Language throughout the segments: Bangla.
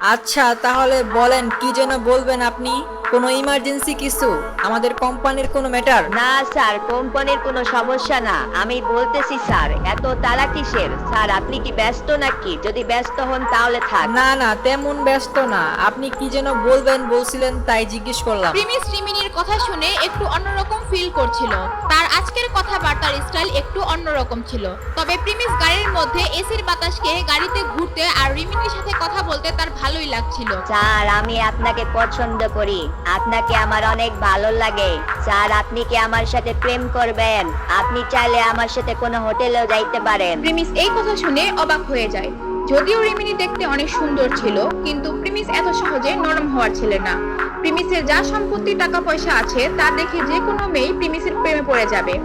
আচ্ছা তাহলে বলেন কি যেন বলবেন আপনি? কোনো ইমার্জেন্সি কিছু? আমাদের কোম্পানির কোনো ম্যাটার না স্যার কোম্পানির কোনো সমস্যা না। আমি বলতেছি স্যার এত তালা কিসের? স্যার আপনি কি ব্যস্ত নাকি? যদি ব্যস্ত হন তাহলে থাক। না না তেমন ব্যস্ত না। আপনি কি যেন বলবেন বলছিলেন তাই জিজ্ঞেস করলাম। প্রিমিস রিমিনির কথা শুনে একটু অন্যরকম ফিল করছিল। তার আজকের কথাবার্তার স্টাইল একটু অন্যরকম ছিল। তবে প্রিমিস গাড়ির মধ্যে এসির বাতাসকে গাড়িতে ঘুরতে আর রিমিনির সাথে কথা বলতে তার ভালোই লাগছিল। স্যার আমি আপনাকে পছন্দ করি। আপনাকে আমার অনেক ভালো লাগে। স্যার, আপনি কি আমার সাথে প্রেম করবেন? আপনি চাইলে আমার সাথে কোনো হোটেলেও যাইতে পারেন। প্রিমিস, এই কথা শুনে অবাক হয়ে যায়। যদিও রিমিনি দেখতে অনেক সুন্দর ছিল, কিন্তু প্রিমিস এত সহজে নরম হওয়ার ছেলে না। প্রিমিসের যা সম্পত্তি টাকা পয়সা আছে, তা দেখে যে কোনো মেয়ে প্রিমিসের প্রেমে পড়ে যাবে।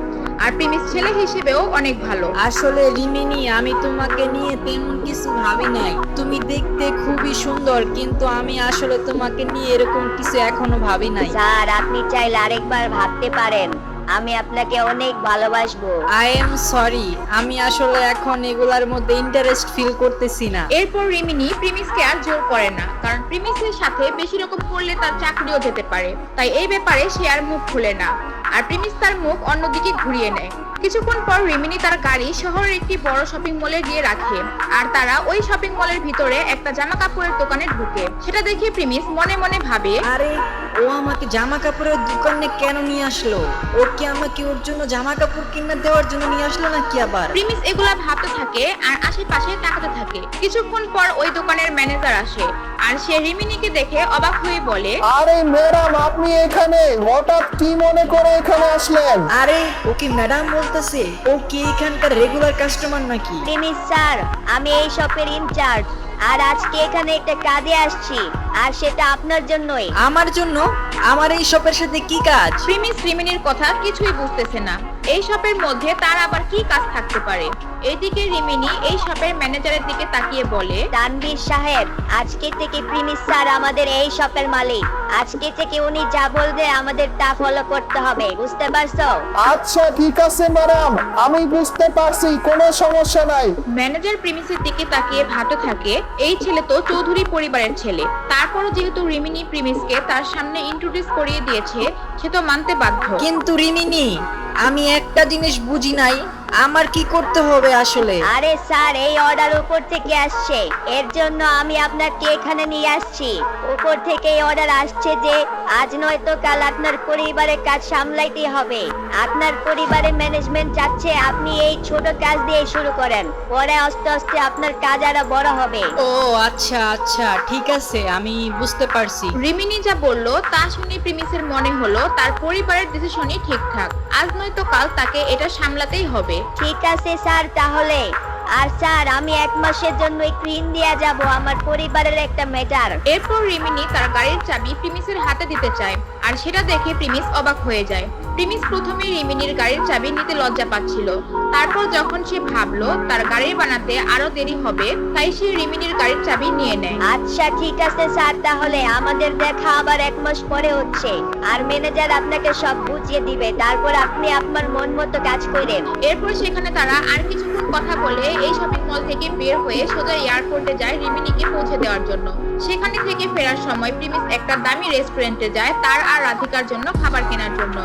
আর প্রিমিস ছেলে হিসেবেও অনেক ভালো। আসলে রিমিনি আমি তোমাকে নিয়ে তেমন কিছু ভাবি নাই। তুমি দেখতে খুবই সুন্দর কিন্তু আমি আসলে তোমাকে নিয়ে এরকম কিছু এখনও ভাবি নাই। স্যার আপনি চাইলে আরেকবার ভাবতে পারেন। আমি আপনাকে অনেক ভালোবাসবো। আই এম সরি আমি আসলে এখন এগুলার মধ্যে ইন্টারেস্ট ফিল করতেছি না। এরপর রিমিনি প্রিমিসকে আর জোর করে না কারণ প্রিমিসের সাথে বেশি রকম করলে তার চাকরিও যেতে পারে। তাই এই ব্যাপারে সে আর মুখ খুলে না। আর প্রিমিস তার মুখ অন্যদিকে ঘুরিয়ে নেয়। কিছুক্ষণ পর রিমিনি তার গাড়ি শহরের একটি বড় শপিং মলে গিয়ে রাখে আর তারা ওই শপিং মলের ভিতরে একটা জামা কাপড়ের দোকানে ঢুকে। সেটা দেখে প্রিমিস মনে মনে ভাবে আরে ও আমাকে জামা কাপড়ের দোকানে কেন নিয়ে আসলো? ও কি আমাকে ওর জন্য জামা কাপড় কিনে দেওয়ার জন্য নিয়ে আসলো নাকি আবার? প্রিমিস এগুলা ভাবতে থাকে আর আশেপাশে তাকাতে থাকে। কিছুক্ষণ পর ওই দোকানের ম্যানেজার আসে আর সে রিমিনিকে দেখে অবাক হয়ে বলে আরে ম্যাডাম আপনি এখানে? হঠাৎ কি মনে করে এখানে আসলেন? আরে ও কি ম্যাডাম বলতেছে ও কি এখানকার রেগুলার কাস্টমার নাকি? প্রিমিস স্যার আমি এই শপের ইনচার্জ। আর আজকে এখানে একটা কাজে আসছি আর সেটা আপনার জন্যই। আমার জন্য? আমার এই শপের সাথে কি কাজ? প্রিমিস রিমিনির কথা কিছুই বুঝতেছে না। এই শপের মধ্যে তার আবার কি কাজ থাকতে পারে? এইদিকে রিমিনি এই শপের ম্যানেজারের দিকে তাকিয়ে বলে তানভীর সাহেব আজকে থেকে প্রিমিস স্যার আমাদের এই শপের মালিক। আজকে থেকে উনি যা বলবে আমাদের তা ফলো করতে হবে বুঝতে পারছ? আচ্ছা ঠিক আছে ম্যাডাম। আমি বুঝতে পারছি কোনো সমস্যা নাই। ম্যানেজার প্রিমিসের দিকে তাকিয়ে ভাবতে থাকে এই ছেলে তো চৌধুরী পরিবারের ছেলে। তারপরও যেহেতু রিমিনি প্রিমিসকে তার সামনে ইন্ট্রোডিউস করিয়ে দিয়েছে সে তো মানতে বাধ্য। কিন্তু রিমিনি আমি একটা জিনিস বুঝি নাই আমার কি করতে হবে আসলে? আরে স্যার এই অর্ডার উপর থেকে আসছে। এর জন্য আমি আপনাকে এখানে নিয়ে আসছি। উপর থেকে এই অর্ডার আসছে যে আজ নয়তো কাল আপনার পরিবারের কাজ সামলাইতে হবে। আপনার পরিবারের ম্যানেজমেন্ট চাচ্ছে আপনি এই ছোট কাজ দিয়ে শুরু করেন। পরে আস্তে আস্তে আপনার কাজ আরও বড় হবে। ও আচ্ছা আচ্ছা ঠিক আছে আমি বুঝতে পারছি। রিমিনি যা বলল তা শুনে প্রিমিসের মনে হলো তার পরিবারের ডিসিশনই ঠিকঠাক। আজ নয়তো কাল তাকে এটা সামলাতেই হবে। ঠিক আছে, স্যার, তাহলে। আর স্যার, আমি এক মাসের জন্য একটু ইন্ডিয়া যাব, আমার পরিবারের একটা ম্যাটার। এরপর রিমিনি তার গাড়ির চাবি প্রিমিসের হাতে দিতে চায়। আর সেটা দেখে প্রিমিস অবাক হয়ে যায়। প্রিমিস প্রথমে রিমিনির গাড়ির চাবি নিতে লজ্জা পাচ্ছিল। তারপর যখন সে ভাবলো তার গাড়ি বানাতে আরও দেরি হবে তাই সে রিমিনির গাড়ির চাবি নিয়ে নেয়। আচ্ছা ঠিক আছে স্যার তাহলে আমাদের দেখা আবার এক মাস পরে হচ্ছে। আর ম্যানেজার আপনাকে সব বুঝিয়ে দিবে তারপর আপনি আপনার মন মতো কাজ করেন। এরপর সেখানে তারা আর কিছুক্ষণ কথা বলে এই শপিং মল থেকে বের হয়ে সোজা এয়ারপোর্টে যায় রিমিনিকে পৌঁছে দেওয়ার জন্য। সেখানে থেকে ফেরার সময় প্রিমিস একটা দামি রেস্টুরেন্টে যায় তার আর রাধিকার জন্য খাবার কেনার জন্য।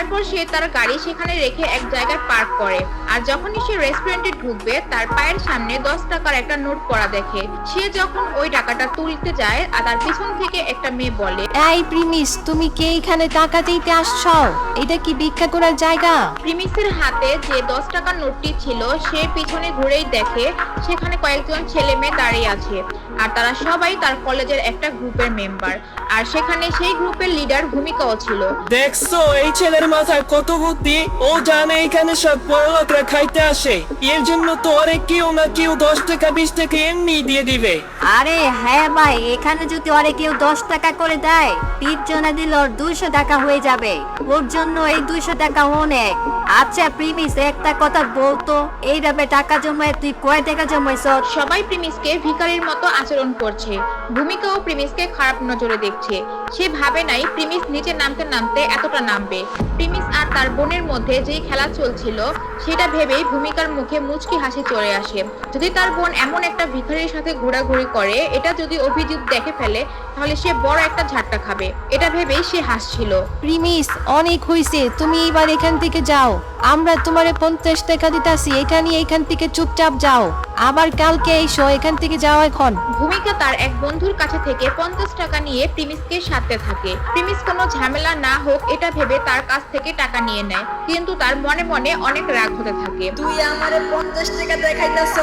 তারপর সে তার গাড়ি সেখানে রেখে এক জায়গায় পার্ক করে। আর যখনই সে রেস্টুরেন্টে ঢুকবে তার পায়ের সামনে দশ টাকার একটা নোট পড়া দেখে। সে যখন ওই টাকাটা তুলতে যায় আর তার পিছন থেকে একটা মেয়ে বলে এই প্রিমিস তুমি কে এখানে টাকা দিতে আসছো? এটা কি ভিক্ষা করার জায়গা? প্রিমিসের হাতে যে দশ টাকার নোটটি ছিল সে পিছনে ঘুরেই দেখে সেখানে কয়েকজন ছেলে মেয়ে দাঁড়িয়ে আছে। আর তারা সবাই তার কলেজের একটা গ্রুপের মেম্বার আর সেখানে সেই গ্রুপের লিডার ভূমিকাও ছিল। দেখছ এই ছেলের মাথায় কত বুদ্ধি? ও জানে এখানে সব বড়লোকরা খাইতে আসে। এর জন্য তো অনেক কেউ না কেউ দশ টাকা বিশ টাকা এমনি দিয়ে দিবে। আরে হ্যাঁ ভাই এখানে যদি ওরে কেউ দশ টাকা করে দেয় তিন জনে দিল ওর দুইশো টাকা হয়ে যাবে। ওর জন্য এই দুইশো টাকা অনেক। আচ্ছা প্রিমিস একটা কথা বলতো এইভাবে টাকা জমায় তুই কয় টাকা জমাইছ সবাই প্রিমিসকে ভিখারির মতো আচরণ করছে। ভূমিকাও প্রিমিসকে খারাপ নজরে দেখছে। সে ভাবে নাই প্রিমিস প্রিমিস নিচে নামতে নামতে এতটা নামবে। প্রিমিস আর তার বোনের মধ্যে যেই খেলা চলছিল, সেটা ভেবেই ভূমিকার মুখে মুচকি হাসি চলে আসে। যদি তার বোন এমন একটা ভিখারির সাথে ঘোরাঘুরি করে, এটা যদি অভিজিৎ দেখে ফেলে, তাহলে সে বড় একটা ঝাট্টা খাবে। এটা ভেবেই সে হাসছিল। প্রিমিস, অনেক হইছে, তুমি এবার এখান থেকে যাও। আমরা তোমারে পঞ্চাশ টাকা দিতাছি এখানে এখান থেকে চুপচাপ যাও। আবার কালকে এসো এখান থেকে যাও এখন। ভূমিকা তার এক বন্ধুর কাছে থেকে পঞ্চাশ টাকা নিয়ে প্রিমিসকে সাথে থাকে। প্রিমিস কোনো ঝামেলা না হোক এটা ভেবে তার কাছ থেকে টাকা নিয়ে নেয়। কিন্তু তার মনে মনে অনেক রাগ হতে থাকে। তুই আমারে পঞ্চাশ টাকা দেখাইতেছ।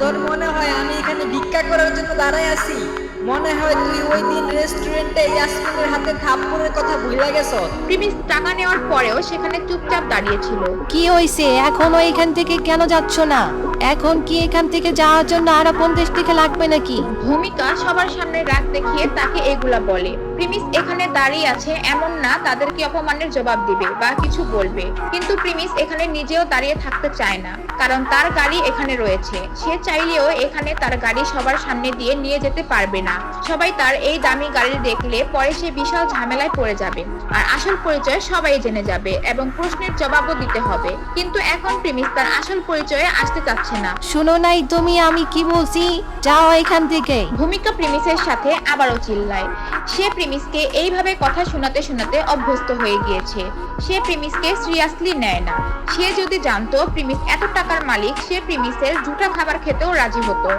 তোর মনে হয় আমি এখানে ভিক্ষা করার জন্য দাঁড়ায় আছি? মনে হয় তুই ওই দিন রেস্টুরেন্টে ইয়াসমিনের হাতে থাপ্পড়ের কথা ভুলে গেছ? প্রিমিস টাকা নেওয়ার পরেও সেখানে চুপচাপ দাঁড়িয়েছিল কি হইছে? এখনও এখান থেকে কেন যাচ্ছ না? এখন কি এখান থেকে যাওয়ার জন্য আরও পঞ্চাশ টাকা লাগবে নাকি? ভূমিকা সবার সামনে রাগ দেখিয়ে তাকে এগুলা বলে। প্রিমিস এখানে দাঁড়িয়ে আছে এমন না তাদেরকে অপমানের জবাব দিবে বা কিছু বলবে। কিন্তু প্রিমিস এখানে নিজেও দাঁড়িয়ে থাকতে চায় না কারণ তার গাড়ি এখানে রয়েছে। সে চাইলেও এখানে তার গাড়ি সবার সামনে দিয়ে নিয়ে যেতে পারবে না। সবাই তার এই দামি গাড়ি দেখলে পরে সে বিশাল ঝামেলায় পড়ে যাবে। আর আসল পরিচয় সবাই জেনে যাবে এবং প্রশ্নের জবাবও দিতে হবে। কিন্তু এখন প্রিমিস তার আসল পরিচয়ে আসতে চাচ্ছে না। শুনো নাই তুমি আমি কি বলছি? যাও এখান থেকে। ভূমিকা প্রিমিসের সাথে আবারও চিল্লায়। সে প্রিমিসকে এইভাবে কথা শোনাতে শোনাতে অভ্যস্ত হয়ে গিয়েছে। সে প্রিমিসকে সিরিয়াসলি নেয় না। সে যদি জানতো প্রিমিস এত টাকার মালিক, সে প্রিমিসের জুটা খাবার খেতেও রাজি হতো।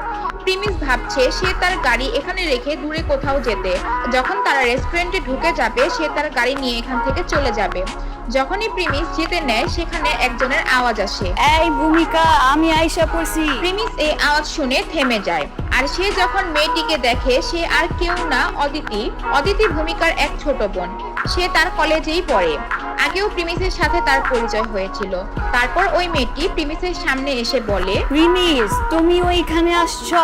প্রিমিস ভাবছে সে তার গাড়ি এখানে রেখে দূরে কোথাও যেতে। যখন তারা রেস্টুরেন্টে ঢুকে যাবে, সে তার গাড়ি নিয়ে এখান থেকে চলে যাবে। যখনই প্রিমিস যেতে নেয়, সেখানে একজনের আওয়াজ আসে। এই ভূমিকা আইসা পড়ছি। প্রেমিস এই আওয়াজ শুনে থেমে যায়। আর সে যখন মেয়েটিকে দেখে, সে আর কেউ না, অদিতি। অদিতি ভূমিকার এক ছোট বোন। সে তার কলেজেই পড়ে। আগেও প্রিমিসের সাথে তার পরিচয় হয়েছিল। তারপর ওই মেয়েটি প্রিমিসের সামনে এসে বলে প্রিমিস তুমি ওইখানে আসছো?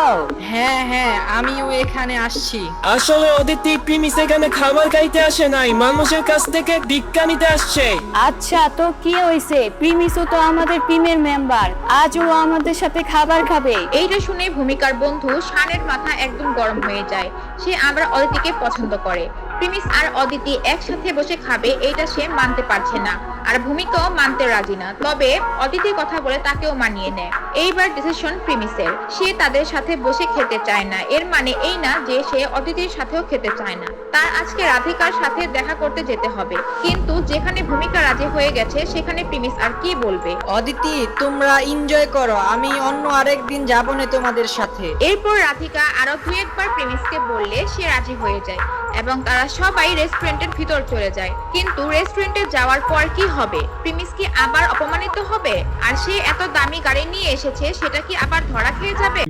হ্যাঁ হ্যাঁ আমিও এখানে আসছি। আসলে অদিতি প্রিমিস এখানে খাবার খাইতে আসে নাই মানুষের কাছ থেকে ভিক্ষা নিতে আসছে। আচ্ছা তো কি হয়েছে? প্রিমিসও তো আমাদের টিমের মেম্বার আজ ও আমাদের সাথে খাবার খাবে। এইটা শুনে ভূমিকার বন্ধু শানের মাথা একদম গরম হয়ে যায়। সে আবার অদিতিকে পছন্দ করে। প্রিমিস আর অদিতি একসাথে বসে খাবে এইটা সে মানতে পারছে না। আর ভূমিকাও মানতে রাজি না। তবে অদিতির কথা বলে তাকেও মানিয়ে নেয়। এইবার ডিসিশন প্রিমিসের। সে তাদের সাথে বসে খেতে চায় না। এর মানে এই না যে সে অদিতির সাথেও খেতে চায় না। তার আজকে রাধিকার সাথে দেখা করতে যেতে হবে। কিন্তু যেখানে ভূমিকা রাজি হয়ে গেছে সেখানে প্রিমিস আর কি বলবে? অদিতি তোমরা এনজয় করো। আমি অন্য আরেক দিন যাব না তোমাদের সাথে। এরপর রাধিকা আরও দু একবার প্রেমিসকে বললে সে রাজি হয়ে যায়। এবং তারা সবাই রেস্টুরেন্টের ভিতর চলে যায়। কিন্তু রেস্টুরেন্টে যাওয়ার পর কি হবে? প্রিমিস কি আবার অপমানিত হবে? আর সে এত দামি গাড়ি নিয়ে এসেছে, সেটা কি আবার ধরা খেয়ে যাবে?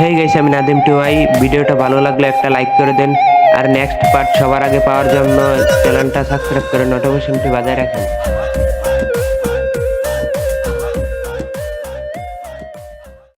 হেই গাইস আমি নাদিম টুয়াই ভিডিওটা ভালো লাগলে একটা লাইক করে দেন। আর নেক্সট পার্ট সবার আগে পাওয়ার জন্য চ্যানেলটা সাবস্ক্রাইব করে নোটিফিকেশনটি বাজায় রাখেন।